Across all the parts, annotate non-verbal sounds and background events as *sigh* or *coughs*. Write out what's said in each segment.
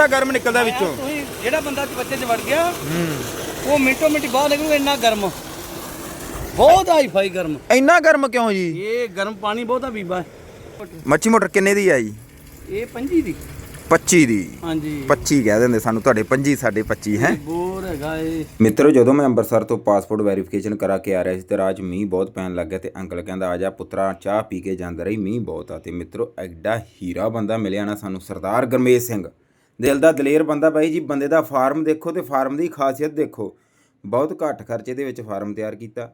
ਪੂਰਾ ਗਰਮ ਨਿਕਲਦਾ ਵਿੱਚੋਂ। ਤੁਸੀਂ ਜਿਹੜਾ ਬੰਦਾ ਬੱਚੇ 'ਚ ਵੜ ਗਿਆ ਉਹ ਮਿੰਟੋ ਮਿੰਟ ਬਾਹਰ ਨਿਕਲੂ ਇੰਨਾ ਗਰਮ। ਬਹੁਤ ਹਾਈ ਫਾਈ ਗਰਮ। ਇੰਨਾ ਗਰਮ ਕਿਉਂ ਜੀ? ਇਹ ਗਰਮ ਪਾਣੀ ਬਹੁਤ ਆ ਬੀਬਾ। ਮੱਛੀ ਮੋਟਰ ਕਿੰਨੇ ਦੀ ਆਈ? ਇਹ ਪੰਜੀ ਦੀ। 25 ਦੀ। ਹਾਂਜੀ। 25 ਕਹਿ ਦਿੰਦੇ ਸਾਨੂੰ ਤੁਹਾਡੇ 25 ਸਾਡੇ 25 ਹੈ? ਬੋਰ ਹੈਗਾ ਇਹ। ਮਿੱਤਰੋ ਜਦੋਂ ਮੈਂ ਅੰਮ੍ਰਿਤਸਰ ਤੋਂ ਪਾਸਪੋਰਟ ਵੈਰੀਫਿਕੇਸ਼ਨ ਕਰਾ ਕੇ ਆ ਰਿਹਾ ਸੀ ਤੇ ਰਾਜ ਮੀਂਹ ਬਹੁਤ ਪੈਣ ਲੱਗ ਗਿਆ ਤੇ ਅੰਕਲ ਕਹਿੰਦਾ ਆ ਜਾ ਪੁੱਤਰਾ ਚਾਹ ਪੀ ਕੇ ਜਾਂਦਾ ਰਹੀ ਮੀਂਹ ਬਹੁਤ ਆ। ਤੇ ਮਿੱਤਰੋ ਐਡਾ ਹੀਰਾ ਬੰਦਾ ਮਿਲਿਆ ਨਾ ਸਾਨੂੰ ਸਰਦਾਰ ਗਰਮੇਸ਼ ਸਿੰਘ। ਦਿਲ ਦਾ ਦਲੇਰ ਬੰਦਾ ਬਾਈ ਜੀ, ਬੰਦੇ ਦਾ ਫਾਰਮ ਦੇਖੋ ਤੇ ਫਾਰਮ ਦੀ ਖਾਸੀਅਤ ਦੇਖੋ। ਬਹੁਤ ਘੱਟ ਖਰਚੇ ਦੇ ਵਿੱਚ ਫਾਰਮ ਤਿਆਰ ਕੀਤਾ।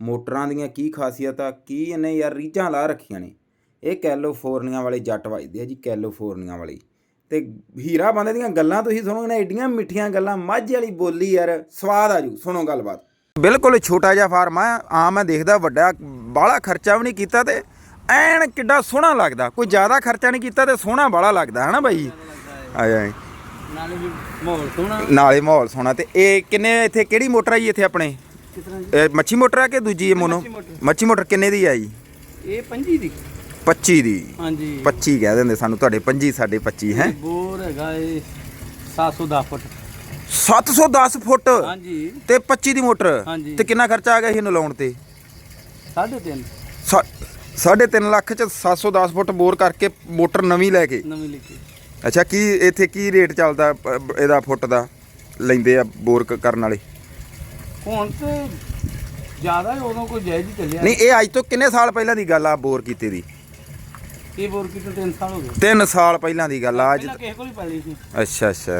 ਮੋਟਰਾਂ ਦੀਆਂ ਕੀ ਖਾਸੀਅਤ ਆ ਕੀ ਇਹਨੇ ਯਾਰ ਰੀਝਾਂ ਲਾ ਰੱਖੀਆਂ ਨੇ। ਇਹ ਕੈਲੀਫੋਰਨੀਆ ਵਾਲੇ ਜੱਟ ਵੱਜਦੇ ਆ ਜੀ, ਕੈਲੀਫੋਰਨੀਆ ਵਾਲੀ। ਤੇ ਹੀਰਾ ਬੰਦੇ ਦੀਆਂ ਗੱਲਾਂ ਤੁਸੀਂ ਸੁਣੋਗੇ ਨਾ, ਏਡੀਆਂ ਮਿੱਠੀਆਂ ਗੱਲਾਂ, ਮਾਝੇ ਵਾਲੀ ਬੋਲੀ ਯਾਰ, ਸਵਾਦ ਆ ਜੂ, ਸੁਣੋ ਗੱਲਬਾਤ। ਬਿਲਕੁਲ ਛੋਟਾ ਜਿਹਾ ਫਾਰਮ ਆ ਆ ਮੈਂ ਦੇਖਦਾ ਵੱਡਾ, ਬਾਹਲਾ ਖਰਚਾ ਵੀ ਨਹੀਂ ਕੀਤਾ ਤੇ ਐਨ ਕਿੱਡਾ ਸੋਹਣਾ ਲੱਗਦਾ। ਕੋਈ ਜ਼ਿਆਦਾ ਖਰਚਾ ਨਹੀਂ ਕੀਤਾ ਤੇ ਸੋਹਣਾ ਬਾਹਲਾ ਲੱਗਦਾ, ਹਨਾ ਬਾਈ ਆ ਜਾ ਨਾਲੇ ਵੀ ਮਾਹੌਲ ਸੋਹਣਾ। ਨਾਲੇ ਮਾਹੌਲ ਸੋਹਣਾ ਤੇ ਇਹ ਕਿੰਨੇ ਇੱਥੇ ਕਿਹੜੀ ਮੋਟਰ ਆ ਜੀ ਇੱਥੇ ਆਪਣੇ? ਇਹ ਮੱਛੀ ਮੋਟਰ ਆ ਕਿ ਦੂਜੀ ਇਹ ਮੋਨੋ? ਮੱਛੀ ਮੋਟਰ। ਕਿੰਨੇ ਦੀ ਆ ਜੀ ਇਹ ਪੰਜੀ ਦੀ। 25 ਦੀ। ਹਾਂਜੀ। 25 ਕਹਿ ਦਿੰਦੇ ਸਾਨੂੰ ਤੁਹਾਡੇ 25 ਸਾਡੇ 25 ਹੈ? ਬੋਰ ਹੈਗਾ ਇਹ 710 ਫੁੱਟ। 710 ਫੁੱਟ? ਹਾਂਜੀ। ਤੇ 25 ਦੀ ਮੋਟਰ। ਤੇ ਕਿੰਨਾ ਖਰਚਾ ਆ ਗਿਆ ਇਹਨੂੰ ਲਾਉਣ ਤੇ? 3.5 ਸਾ- ਸਾਢੇ ਤਿੰਨ ਲੱਖ ਚ 710 ਫੁੱਟ ਬੋਰ ਕਰਕੇ ਮੋਟਰ ਨਵੀਂ ਲੈ ਕੇ। ਨਵੀਂ ਲਿਖੀ ਅੱਛਾ ਕੀ ਇੱਥੇ ਕੀ ਰੇਟ ਚੱਲਦਾ ਪ- ਇਹਦਾ ਫੁੱਟ ਦਾ ਲੈਂਦੇ ਆ ਬੋਰ ਕ- ਕਰਨ ਵਾਲੇ? ਹੁਣ ਤੇ ਜ਼ਿਆਦਾ ਹੀ ਉਦੋਂ ਕੋਈ ਜਾਇਜ਼ ਹੀ ਚੱਲਿਆ। ਨਹੀਂ ਇਹ ਅੱਜ ਤੋਂ ਕਿੰਨੇ ਸਾਲ ਪਹਿਲਾਂ ਦੀ ਗੱਲ ਆ ਬੋਰ ਕੀਤੇ ਦੀ? ਇਹ ਬੋਰ ਕਿਤੇ 3 ਸਾਲ ਹੋ ਗਏ। 3 ਸਾਲ ਪਹਿਲਾਂ ਦੀ ਗੱਲ ਆ ਅੱਜ ਪਹਿਲਾਂ ਕਿਸੇ ਕੋਲ ਹੀ ਪਾਲੀ ਸੀ। ਅੱਛਾ ਅੱਛਾ।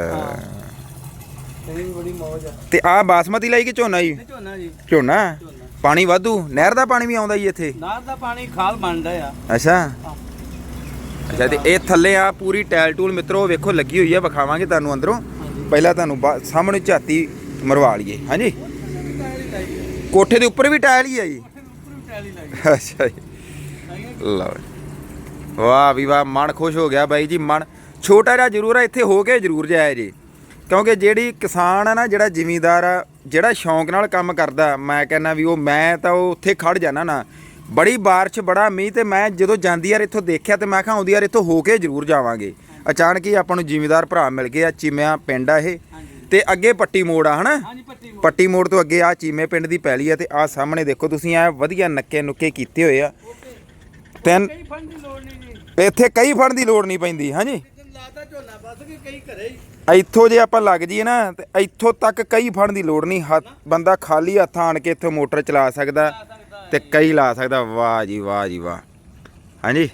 ਇਹ ਵੀ ਬੜੀ ਮੌਜ ਆ। ਤੇ ਆ ਬਾਸਮਤੀ ਲਈ ਕਿ ਝੋਨਾ ਜੀ? ਝੋਨਾ ਜੀ। ਝੋਨਾ? ਝੋਨਾ। ਪਾਣੀ ਵਾਧੂ? ਨਹਿਰ ਦਾ ਪਾਣੀ ਵੀ ਆਉਂਦਾ ਜੀ ਇੱਥੇ? ਨਾਰ ਦਾ ਪਾਣੀ ਖਾਲ ਬਣਦਾ ਆ। ਅੱਛਾ। ਅੱਛਾ ਤੇ ਇਹ ਥੱਲੇ ਆ ਪੂਰੀ ਟੈਲ ਟੂਲ ਮਿੱਤਰੋ ਵੇਖੋ ਲੱਗੀ ਹੋਈ ਆ ਵਿਖਾਵਾਂਗੇ ਤੁਹਾਨੂੰ ਅੰਦਰੋਂ। ਪਹਿਲਾਂ ਤੁਹਾਨੂੰ ਸਾਹਮਣੇ ਝਾਤੀ ਮਰਵਾ ਲਈਏ ਹਾਂਜੀ? ਕੋਠੇ ਦੇ ਉੱਪਰ ਵੀ ਟਾਇਲ ਹੀ ਆ ਜੀ। ਅੱਛਾ ਜੀ। ਲਓ। ਵਾਹ ਵੀ ਵਾਹ ਮਨ ਖੁਸ਼ ਹੋ ਗਿਆ ਬਾਈ ਜੀ ਮਨ। ਛੋਟਾ ਜਿਹਾ ਜ਼ਰੂਰ ਆ ਇੱਥੇ ਹੋ ਕੇ ਜ਼ਰੂਰ ਜਾਇਆ ਜੀ। ਕਿਉਂਕਿ ਜਿਹੜੀ ਕਿਸਾਨ ਆ ਨਾ ਜਿਹੜਾ ਜ਼ਿਮੀਂਦਾਰ ਆ ਜਿਹੜਾ ਸ਼ੌਂਕ ਨਾਲ ਕੰਮ ਕਰਦਾ ਮੈਂ ਕਹਿੰਦਾ ਵੀ ਉਹ ਮੈਂ ਤਾਂ ਉਹ ਉੱਥੇ ਖੜ ਜਾਣਾ ਨਾ ਬੜੀ ਬਾਰਿਸ਼ ਬੜਾ ਮੀਂਹ ਤੇ ਮੈਂ ਜਦੋਂ ਜਾਂਦੀ ਯਾਰ ਇੱਥੋਂ ਦੇਖਿਆ ਤੇ ਮੈਂ ਕਿਹਾ ਆਉਂਦੀ ਯਾਰ ਇੱਥੋਂ ਹੋ ਕੇ ਜ਼ਰੂਰ ਜਾਵਾਂਗੇ। ਅਚਾਨਕ ਹੀ ਆਪਾਂ ਨੂੰ ਜ਼ਿਮੀਂਦਾਰ ਭਰਾ ਮਿਲ ਗਏ ਆ ਚੀਮਿਆਂ ਪਿੰਡ ਆ ਇਹ। ਤੇ ਅੱਗੇ ਪੱਟੀ ਮੋੜ ਆ ਹਨਾ? ਪੱਟੀ ਮੋੜ। ਤੋਂ ਅੱਗੇ ਆ ਚੀਮੇ ਪਿੰਡ ਦੀ ਪੈਲੀ ਆ ਤੇ ਆ ਸਾਹਮਣੇ ਦੇਖੋ ਤੁਸੀਂ ਐ ਵਧੀਆ ਨੱਕੇ ਨੁੱਕੇ ਕੀਤੇ ਹੋਏ ਆ। ਤਿੰਨ ਇੱਥੇ ਕਈ ਫੜਨ ਦੀ ਲੋੜ ਨਹੀਂ ਪੈਂਦੀ ਹਾਂਜੀ। ਇੱਥੋਂ ਜੇ ਆਪਾਂ ਲੱਗ ਜਾਈਏ ਨਾ ਤੇ ਇੱਥੋਂ ਤੱਕ ਕਈ ਫੜਨ ਦੀ ਲੋੜ ਨਹੀਂ। ਬੰਦਾ ਖਾਲੀ ਹੱਥਾਂ ਆਣ ਕੇ ਇੱਥੋਂ ਮੋਟਰ ਚਲਾ ਸਕਦਾ। ਤੇ ਕਈ ਲਾ ਸਕਦਾ ਵਾਹ ਜੀ ਵਾਹ ਜੀ ਵਾਹ। ਹਾਂਜੀ?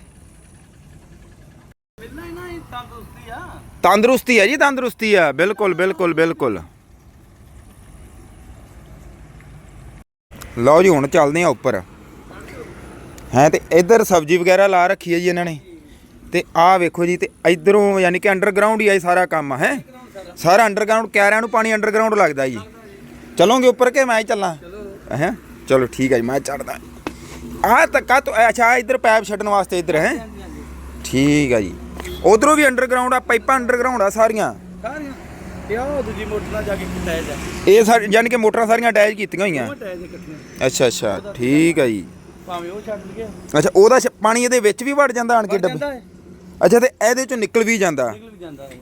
ਮਿਲਣਾ ਹੀ ਤੰਦਰੁਸਤੀ ਆ। ਤੰਦਰੁਸਤੀ ਹੈ ਜੀ ਤੰਦਰੁਸਤੀ ਆ। ਬਿਲਕੁਲ ਬਿਲਕੁਲ ਬਿਲਕੁਲ। ਲਓ ਜੀ ਹੁਣ ਚੱਲਦੇ ਆ ਉੱਪਰ। ਹੈ ਤੇ ਇੱਧਰ ਸਬਜ਼ੀ ਵਗੈਰਾ ਲਾ ਰੱਖੀ ਹੈ ਜੀ ਇਹਨਾਂ ਨੇ। ਤੇ ਆਹ ਵੇਖੋ ਜੀ ਤੇ ਇਧਰੋਂ ਯਾਨੀ ਕਿ ਅੰਡਰਗਰਾਉਂਡ ਹੀ ਆ ਇਹ ਸਾਰਾ ਕੰਮ ਹੈ? ਸਾਰਾ ਅੰਡਰਗਰਾਉਂਡ ਕਹਿਰਿਆਂ ਨੂੰ ਪਾਣੀ ਅੰਡਰਗਰਾਉਂਡ ਲੱਗਦਾ ਜੀ। ਚਲੋਗੇ ਉੱਪਰ ਕਿ ਮੈਂ ਹੀ ਚੱਲਾਂ? ਹੈ? ਚਲੋ ਠੀਕ ਹੈ ਜੀ ਮੈਂ ਚੜਦਾ ਆਹ ਤੱਕਾ ਤੋਂ ਅੱਛਾ ਇੱਧਰ ਪੈਪ ਛੱਡਣ ਵਾਸਤੇ ਇੱਧਰ ਹੈ। ਠੀਕ ਹੈ ਜੀ। ਉਧਰੋਂ ਵੀ ਅੰਡਰਗਰਾਉਂਡ ਆ ਪਾਈਪਾਂ ਅੰਡਰਗਰਾਉਂਡ ਆ ਸਾਰੀਆਂ। ਸਾਰੀਆਂ। ਇਹ ਉਹ ਦੂਜੀ ਮੋਟਰ ਨਾਲ ਜਾ ਕੇ ਕਿਤਾ ਜਾ ਇਹ ਸਾਰੀ ਯਾਨੀ ਕਿ ਮੋਟਰਾਂ ਸਾਰੀਆਂ ਅਟੈਚ ਕੀਤੀਆਂ ਹੋਈਆਂ। ਅੱਛਾ ਅੱਛਾ ਠੀਕ ਹੈ ਜੀ। ਭਾਵੇਂ ਉਹ ਛੱਡ ਅੱਛਾ ਉਹਦਾ ਪਾਣੀ ਇਹਦੇ ਵਿੱਚ ਵੀ ਵੜ ਜਾਂਦਾ ਆਣ ਕੇ ਡੱਬੇ ਅੱਛਾ ਤੇ ਇਹਦੇ ਚੋਂ ਨਿਕਲ ਵੀ ਜਾਂਦਾ।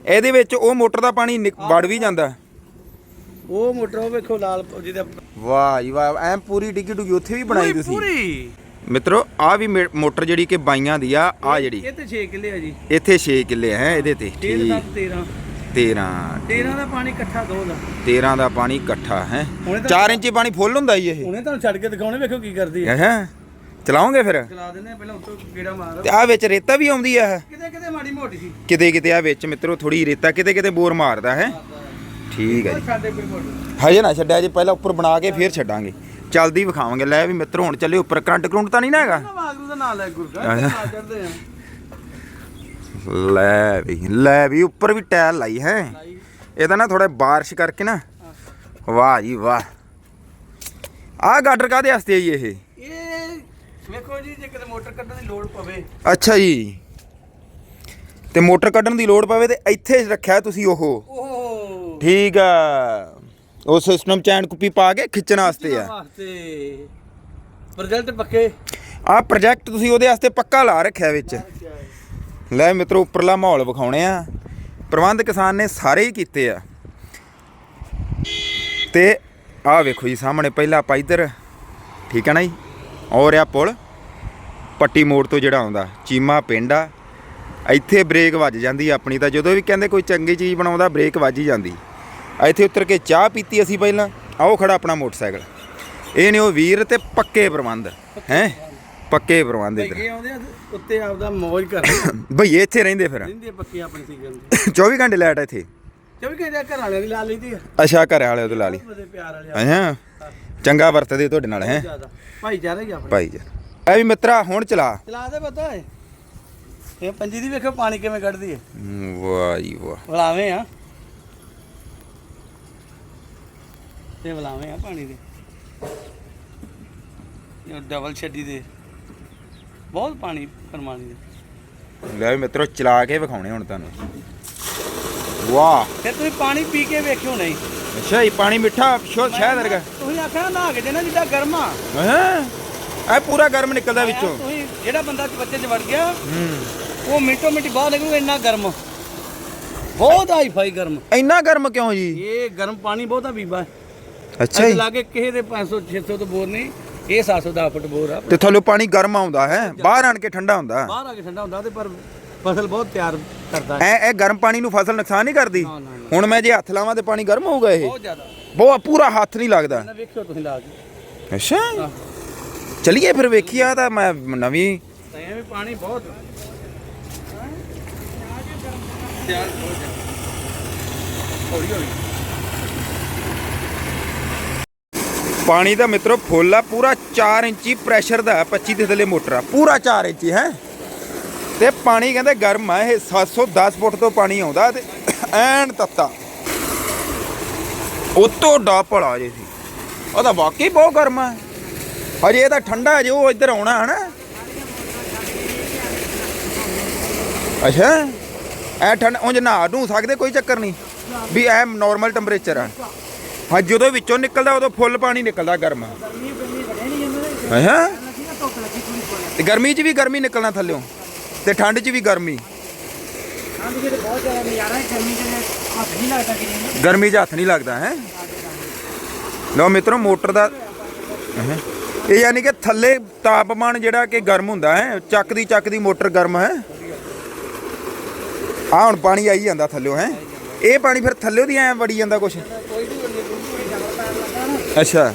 ਇਹਦੇ ਵਿੱਚ ਉਹ ਮੋਟਰ ਦਾ ਪਾਣੀ ਵੜ ਵੀ ਜਾਂਦਾ। ਉਹ ਮੋਟਰ ਉਹ ਵੇਖੋ ਲਾਲ ਜਿਹਦੇ ਵਾਹ ਜੀ ਵਾਹ ਐ ਪੂਰੀ ਡਿੱਗੀ ਡੁੱਗੀ ਉੱਥੇ ਵੀ ਬਣਾਈ ਤੁਸੀਂ। ਪੂਰੀ। ਮਿੱਤਰੋ ਆ ਵੀ ਮੇ- ਮੋਟਰ ਜਿਹੜੀ ਕਿ ਬਾਈਆਂ ਦੀ ਆ ਆ ਜਿਹੜੀ। ਇਹ ਤੇ 6 ਕਿੱਲੇ ਆ ਜੀ। ਇੱਥੇ 6 ਕਿੱਲੇ ਹੈ ਇਹਦੇ ਤੇ। 13 ਠੀਕ। 13 13 13 ਦਾ ਪਾਣੀ ਇਕੱਠਾ ਦੋ ਦਾ। 13 ਦਾ ਪਾਣੀ ਇਕੱਠਾ ਹੈ। ਹੁਣੇ ਤਾਂ- 4 ਇੰਚੀ ਪਾਣੀ ਫੁੱਲ ਹੁੰਦਾ ਜੀ ਇਹ। ਉਹਨੇ ਤੁਹਾਨੂੰ ਛੱਡ ਕੇ ਦਿਖਾਉਣੇ ਵੇਖੋ ਕੀ ਕਰਦੀ ਹੈ ਹੈ। ਚਲਾਉਂਗੇ ਫਿਰ? ਚਲਾ ਦਿੰਦੇ ਆ ਪਹਿਲਾਂ ਉੱਤੋਂ ਗੇੜਾ ਮਾਰ। ਤੇ ਆ ਵਿੱਚ ਰੇਤਾ ਵੀ ਆਉਂਦੀ ਆ। ਇਹ? ਕਿਤੇ ਕਿਤੇ ਮਾੜੀ ਮੋਟੀ ਸੀ ਕਿਤੇ ਕਿਤੇ ਆ ਵਿੱਚ ਮਿੱਤਰੋ ਥੋੜੀ ਰੇਤਾ ਕਿਤੇ ਕਿਤੇ ਬੋਰ ਮਾਰਦਾ ਹੈ। ਠੀਕ ਹੈ ਜੀ। ਸਾਡੇ ਹਜੇ ਨਾ ਛੱਡਿਆ ਜੀ ਪਹਿਲਾਂ ਉੱਪਰ ਬਣਾ ਕੇ ਫੇਰ ਛੱਡਾਂਗੇ। ਚਲਦੀ ਵਿਖਾਵਾਂਗੇ ਲੈ ਵੀ ਮਿੱਤਰ ਹੁਣ ਚੱਲੇ ਉੱਪਰ। ਕਰੰਟ ਕਰੰਟ ਤਾਂ ਨਹੀਂ ਨਾ ਹੈਗਾ? ਵਾਗਰੂ ਦਾ ਨਾਂ ਲੈ ਗੁਰਗਾ ਅੱਛਾ। ਨਾ ਕਰਦੇ ਆ। ਲੈ ਵੀ ਲੈ ਵੀ ਉੱਪਰ ਵੀ ਟਾਇਲ ਲਾਈ ਹੈ। ਇਹਦਾ ਨਾ ਥੋੜਾ ਬਾਰਿਸ਼ ਕਰਕੇ ਨਾ। ਵਾਹ ਜੀ ਵਾਹ। ਆਹ ਗਾਡਰ ਕਾਦੇ ਵਾਸਤੇ ਆ ਜੀ ਇਹ? ਇਹ ਵੇਖੋ ਜੀ ਜੇ ਕਿਤੇ ਮੋਟਰ ਕੱਢਣ ਦੀ ਲੋੜ ਪਵੇ। ਅੱਛਾ ਜੀ। ਤੇ ਮੋਟਰ ਕੱਢਣ ਦੀ ਲੋੜ ਪਵੇ ਤੇ ਇੱਥੇ ਰੱਖਿਆ ਤੁਸੀਂ ਉਹ? ਓਹ ਠੀਕ ਆ। ਉਹ ਸਿਸਟਮ ਚੈਨ ਕੁੱਪੀ ਪਾ ਕੇ ਖਿੱਚਣ ਵਾਸਤੇ ਆ। ਵਾਸਤੇ। ਰਿਜ਼ਲਟ ਪੱਕੇ? ਆਹ ਪ੍ਰੋਜੈਕਟ ਤੁਸੀਂ ਉਹਦੇ ਵਾਸਤੇ ਪੱਕਾ ਲਾ ਰੱਖਿਆ ਵਿੱਚ। ਲੈ ਮਿੱਤਰੋ ਉੱਪਰਲਾ ਮਾਹੌਲ ਵਿਖਾਉਣੇ ਆ। ਪ੍ਰਬੰਧ ਕਿਸਾਨ ਨੇ ਸਾਰੇ ਹੀ ਕੀਤੇ ਆ। ਤੇ ਆਹ ਵੇਖੋ ਜੀ ਸਾਹਮਣੇ ਪਹਿਲਾਂ ਆਪਾਂ ਇੱਧਰ ਠੀਕ ਹੈ ਨਾ ਜੀ? ਔਰ ਆ ਪੁਲ ਪੱਟੀ ਮੋੜ ਤੋਂ ਜਿਹੜਾ ਆਉਂਦਾ ਚੀਮਾ ਪਿੰਡ ਆ। ਇੱਥੇ ਬ੍ਰੇਕ ਵੱਜ ਜਾਂਦੀ ਆ ਆਪਣੀ ਤਾਂ ਜਦੋਂ ਵੀ ਕਹਿੰਦੇ ਕੋਈ ਚੰਗੀ ਚੀਜ਼ ਬਣਾਉਂਦਾ ਬ੍ਰੇਕ ਵੱਜ ਹੀ ਜਾਂਦੀ। ਇੱਥੇ ਉਤਰ ਕੇ ਚਾਹ ਪੀਤੀ ਅਸੀਂ ਪਹਿਲਾਂ ਆਓ ਖੜਾ ਆਪਣਾ ਮੋਟਰਸਾਈਕਲ। ਇਹ ਨੇ ਉਹ ਵੀਰ ਤੇ ਪੱਕੇ ਪ੍ਰਬੰਧ ਹੈ? ਪੱਕੇ ਪ੍ਰਬੰਧ ਇੱਧਰ। ਅੱਗੇ ਆਉਂਦੇ ਆ ਉੱਤੇ ਆਪਦਾ ਮੌਜ ਕਰ ਭਈਏ *coughs* ਇੱਥੇ ਰਹਿੰਦੇ ਫਿਰ। ਰਹਿੰਦੇ ਪੱਕੀ ਆਪਣੀ ਸੀਜ਼ਨ 24 ਘੰਟੇ ਲਾਈਟ ਇੱਥੇ। 24 ਘੰਟੇ ਘਰ ਵਾਲਿਆਂ ਦੀ ਲਾ ਲਈਦੀ ਆ। ਅੱਛਾ ਘਰ ਵਾਲੇ ਤੋਂ ਲਾ ਲਈ। ਪਿਆਰ ਆ। ਚੰਗਾ ਵਰਤਦੇ ਤੁਹਾਡੇ ਨਾਲ ਹੈ? ਭਾਈਚਾਰਾ ਹੀ ਆਪਣਾ। ਭਾਈ ਜੀ। ਐ ਵੀ ਮਿੱਤਰਾ ਹੁਣ ਚਲਾ। ਚਲਾ ਦੇ ਪਤਾ ਹੈ ਇਹ ਪੰਜੀ ਦੀ ਵੇਖੋ ਪਾਣੀ ਕਿਵੇਂ ਕੱਢਦੀ ਹੈ। ਵਾਹ ਜੀ ਵਾਹ। ਵਲਾਵੇਂ ਆ। ਤੇ ਵਲਾਵੇਂ ਆ ਪਾਣੀ ਦੇ। ਇਹ ਡਬਲ ਛੱਡੀ ਦੇ। ਬਹੁਤ ਪਾਣੀ ਪਰਮਾਣੀ ਦੇ। ਲੈ ਮਿੱਤਰੋ ਚਲਾ ਕੇ ਵਿਖਾਉਣੇ ਹੁਣ ਤੁਹਾਨੂੰ। ਵਾਹ। ਫਿਰ ਤੁਸੀਂ ਪਾਣੀ ਪੀ ਕੇ ਵੇਖਿਓ ਨਹੀਂ। ਅੱਛਾ ਇਹ ਪਾਣੀ ਮਿੱਠਾ ਸ਼ੋ ਸ਼ਾਇਦ ਵਰਗਾ। ਤੁਸੀਂ ਆਖਿਆ ਨਹਾ ਕੇ ਦੇਣਾ ਜਿੱਦਾਂ ਗਰਮ ਆ। ਹਾਂ? ਇਹ ਪੂਰਾ ਗਰਮ ਨਿਕਲਦਾ ਵਿੱਚੋਂ। ਤੁਸੀਂ ਜਿਹੜਾ ਬੰਦਾ ਚ ਬੱਚੇ ਚ ਵੜ ਗਿਆ ਹੂੰ। ਉਹ ਮਿੰਟੋ ਮਿੰਟ ਬਾਹਰ ਨਿਕਲੂਗਾ ਇੰਨਾ ਗਰਮ। ਬਹੁਤ ਹਾਈ ਫਾਈ ਗਰਮ। ਇੰਨਾ ਗਰਮ ਕਿਉਂ ਜੀ? ਇਹ ਗਰਮ ਪਾਣੀ ਬਹੁਤ ਬੀਬਾ। ਅੱਛਾ ਜੀ। ਲਾ ਕੇ ਕਿਸੇ ਦੇ 500 600 ਤੋਂ ਬੋਰ ਨਹੀਂ ਇਹ 700 ਦਾ ਫੁੱਟ ਬੋਰ ਆ। ਤੇ ਥੱਲੇ ਪਾਣੀ ਗਰਮ ਆਉਂਦਾ ਹੈ ਬਾਹਰ ਆਣ ਕੇ ਠੰਡਾ ਹੁੰਦਾ। ਬਾਹਰ ਆ ਕੇ ਠੰਡਾ ਹੁੰਦਾ ਤੇ ਪਰ ਫਸਲ ਬਹੁਤ ਤਿਆਰ ਕਰਦਾ ਹੈ। ਐ ਇਹ ਗਰਮ ਪਾਣੀ ਨੂੰ ਫਸਲ ਨੁਕਸਾਨ ਨਹੀਂ ਕਰਦੀ? ਨਾ, ਨਾ, ਨਾ। ਹੁਣ ਮੈਂ ਜੇ ਹੱਥ ਲਾਵਾਂ ਤੇ ਪਾਣੀ ਗਰਮ ਹੋਊਗਾ ਇਹ? ਬਹੁਤ ਜ਼ਿਆਦਾ। ਬਹੁਤ ਪੂਰਾ ਹੱਥ ਨਹੀਂ ਲੱਗਦਾ। ਨਾ ਵੇਖਿਓ ਤੁਸੀਂ ਲਾ ਕੇ ਅੱਛਾ। ਚਲਿਏ ਫਿਰ ਵੇਖੀਆ ਤਾਂ ਮੈਂ ਨਵੀਂ। ਤਾਂ ਇਹ ਵੀ ਪਾਣੀ ਬਹੁਤ ਤਿਆਰ ਹੋ ਜਾ। ਹੌਲੀ ਹੌਲੀ। ਪਾਣੀ ਦਾ ਮਿੱਤਰੋ ਫੁੱਲ ਆ ਪੂਰਾ 4 ਇੰਚੀ ਪ੍ਰੈਸ਼ਰ ਦਾ ਹੈ, 25 ਦੇ ਥੱਲੇ ਮੋਟਰ ਆ। ਪੂਰਾ 4 ਇੰਚੀ ਹੈ? ਤੇ ਪਾਣੀ ਕਹਿੰਦੇ ਗਰਮ ਆ ਇਹ 710 ਫੁੱਟ ਤੋਂ ਪਾਣੀ ਆਉਂਦਾ ਤੇ ਐਨ ਤੱਤਾ। ਉਤੋਂ ਡਾਪਲ ਆ ਜੇ ਸੀ। ਉਹ ਤਾਂ ਵਾਕਈ ਬਹੁਤ ਗਰਮ ਆ। ਹਜੇ ਇਹ ਤਾਂ ਠੰਡਾ ਜੇ ਉਹ ਇੱਧਰ ਆਉਣਾ ਹਨਾ? ਅੱਛਾ। ਐ ਠੰਡ ਉਂਝ ਨਹਾ ਨੂੰ ਸਕਦੇ, ਕੋਈ ਚੱਕਰ ਨਹੀਂ। ਵੀ ਐ ਨਾਰਮਲ ਟੈਂਪਰੇਚਰ ਆ। ਹਾਂ, ਜਦੋਂ ਵਿੱਚੋਂ ਨਿਕਲਦਾ, ਉਦੋਂ ਫੁੱਲ ਪਾਣੀ ਨਿਕਲਦਾ ਗਰਮ। ਅੱਛਾ ਤੇ ਗਰਮੀ 'ਚ ਵੀ ਗਰਮੀ ਨਿਕਲਣਾ ਥੱਲਿਓਂ, ਤੇ ਠੰਡ 'ਚ ਵੀ ਗਰਮੀ। ਗਰਮੀ 'ਚ ਹੱਥ ਨਹੀਂ ਲੱਗਦਾ, ਹੈ? ਲਓ ਮਿੱਤਰੋ, ਮੋਟਰ ਦਾ ਇਹ ਯਾਨੀ ਕਿ ਥੱਲੇ ਤਾਪਮਾਨ ਜਿਹੜਾ ਕਿ ਗਰਮ ਹੁੰਦਾ, ਹੈ? ਚੱਕ ਦੀ ਚੱਕ ਦੀ ਮੋਟਰ ਗਰਮ, ਹੈ? ਆ ਹੁਣ ਪਾਣੀ ਆਈ ਜਾਂਦਾ ਥੱਲਿਓ, ਹੈ? ਇਹ ਪਾਣੀ ਫਿਰ ਥੱਲਿਓ ਦੀ ਐ ਵੜੀ ਜਾਂਦਾ ਕੁਛ? ਅੱਛਾ।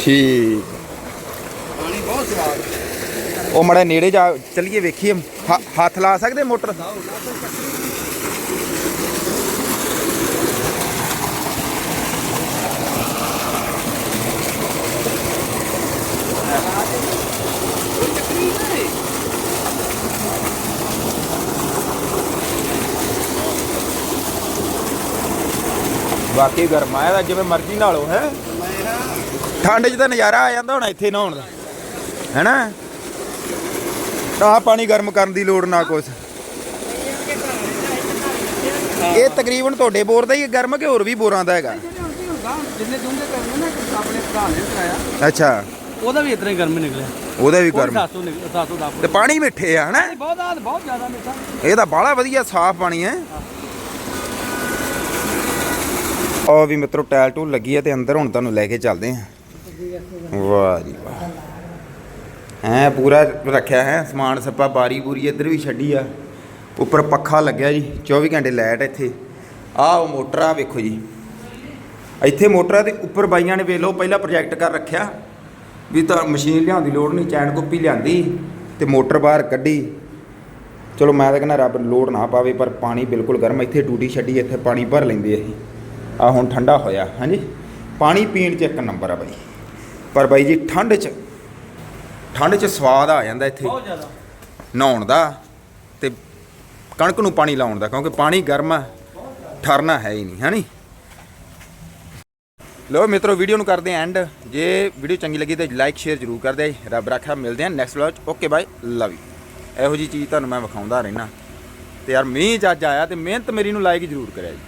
ਠੀਕ। ਪਾਣੀ ਬਹੁਤ ਸਵਾਦ ਉਹ ਮੜਾ ਨੇੜੇ ਜਾ, ਚੱਲੀਏ ਵੇਖੀਏ। ਹੱਥ ਲਾ ਸਕਦੇ ਮੋਟਰ? ਵਾਕਈ ਗਰਮ ਆਇਆ ਦਾ ਜਿਵੇਂ ਮਰਜ਼ੀ ਨਾਲੋ ਹੈ? ਠੰਡ 'ਚ ਤਾਂ ਨਜ਼ਾਰਾ ਆ ਜਾਂਦਾ ਹੁਣ ਇੱਥੇ ਨਹਾਉਣ ਦਾ ਹੈਨਾ? ਨਾ ਪਾਣੀ ਗਰਮ ਕਰਨ ਦੀ ਲੋੜ ਨਾ ਕੁਛ। ਇਹ ਤਕਰੀਬਨ ਤੁਹਾਡੇ ਬੋਰ ਦਾ ਹੀ ਗਰਮ ਕਿ ਹੋਰ ਵੀ ਬੋਰਾਂ ਦਾ ਹੈਗਾ? ਜਿੰਨੇ ਦੁੰਦੇ ਕਰਨੇ ਨਾ ਆਪਣੇ ਭਰਾ ਨੇ ਕਰਾਇਆ ਅੱਛਾ। ਉਹਦਾ ਵੀ ਇਤਨਾ ਹੀ ਗਰਮ ਨਿਕਲਿਆ। ਉਹਦਾ ਵੀ ਗਰਮ। 700 ਨਿਕਲ 700 ਦਾ ਤੇ ਪਾਣੀ ਮਿੱਠੇ ਆ ਹਨਾ? ਬਹੁਤ ਬਹੁਤ ਜ਼ਿਆਦਾ ਮਿੱਠਾ। ਇਹ ਤਾਂ ਬਾਹਲਾ ਵਧੀਆ ਸਾਫ਼ ਪਾਣੀ ਹੈ। ਉਹ ਵੀ ਮਿੱਤਰੋ, ਟਾਇਲ ਟੂਲ ਲੱਗੀ ਆ ਤੇ ਅੰਦਰ ਹੁਣ ਤੁਹਾਨੂੰ ਲੈ ਕੇ ਚੱਲਦੇ ਹਾਂ ਵਾਹ ਜੀ ਵਾਹ। ਐ ਪੂਰਾ ਰੱਖਿਆ ਹੈ, ਸਮਾਨ ਸੱਪਾ ਬਾਰੀ ਬੂਰੀ ਇੱਧਰ ਵੀ ਛੱਡੀ ਆ। ਉੱਪਰ ਪੱਖਾ ਲੱਗਿਆ ਜੀ 24 ਘੰਟੇ ਲਾਈਟ ਇੱਥੇ। ਆਹ ਉਹ ਮੋਟਰ ਆ, ਵੇਖੋ ਜੀ। ਇੱਥੇ ਮੋਟਰ ਆ ਤੇ ਉੱਪਰ ਬਾਈਆਂ ਨੇ ਵੇਖ ਲਓ, ਪਹਿਲਾਂ ਪ੍ਰੋਜੈਕਟ ਕਰ ਰੱਖਿਆ। ਵੀ ਤਾਂ ਮਸ਼ੀਨ ਲਿਆਉਣ ਦੀ ਲੋੜ ਨਹੀਂ, ਚੈਨ ਕੁੱਪੀ ਲਿਆਂਦੀ ਤੇ ਮੋਟਰ ਬਾਹਰ ਕੱਢੀ। ਚਲੋ ਮੈਂ ਤਾਂ ਕਹਿੰਦਾ, ਰੱਬ ਲੋੜ ਨਾ ਪਾਵੇ, ਪਰ ਪਾਣੀ ਬਿਲਕੁਲ ਗਰਮ ਇੱਥੇ ਟੂਟੀ ਛੱਡੀ, ਇੱਥੇ ਪਾਣੀ ਭਰ ਲੈਂਦੇ ਅਸੀਂ। ਆ ਹੁਣ ਠੰਡਾ ਹੋਇਆ ਹਾਂਜੀ। ਪਾਣੀ ਪੀਣ 'ਚ ਇੱਕ ਨੰਬਰ ਆ ਬਾਈ। ਪਰ ਬਾਈ ਜੀ ਠੰਡ 'ਚ ਠੰਡ 'ਚ ਸਵਾਦ ਆ ਜਾਂਦਾ ਇੱਥੇ। ਬਹੁਤ ਜ਼ਿਆਦਾ। ਨਹਾਉਣ ਦਾ ਤੇ ਕਣਕ ਨੂੰ ਪਾਣੀ ਲਾਉਣ ਦਾ ਕਿਉਂਕਿ ਪਾਣੀ ਗਰਮ ਆ ਠਰਨਾ ਹੈ ਹੀ ਨਹੀਂ ਹੈ ਨੀ ਲੋ ਮਿੱਤਰੋ ਵੀਡੀਓ ਨੂੰ ਕਰਦੇ ਆਂ ਐਂਡ ਜੇ ਵੀਡੀਓ ਚੰਗੀ ਲੱਗੀ ਤਾਂ ਲਾਈਕ ਸ਼ੇਅਰ ਜ਼ਰੂਰ ਕਰ ਦਿਓ। ਰੱਬ ਰੱਖਾ ਮਿਲਦੇ ਆਂ ਨੈਕਸਟ ਵਲੌਗ 'ਚ। ਓਕੇ ਬਾਏ ਲਵ ਯੂ ਇਹੋ ਜੀ ਚੀਜ਼ ਤੁਹਾਨੂੰ ਮੈਂ ਵਿਖਾਉਂਦਾ ਰਹਿਣਾ ਤੇ ਯਾਰ ਮੀਂਹ ਜੱਜ ਆਇਆ ਤੇ ਮਿਹਨਤ ਮੇਰੀ ਨੂੰ ਲਾਈਕ ਜ਼ਰੂਰ ਕਰਿਆ ਜੀ।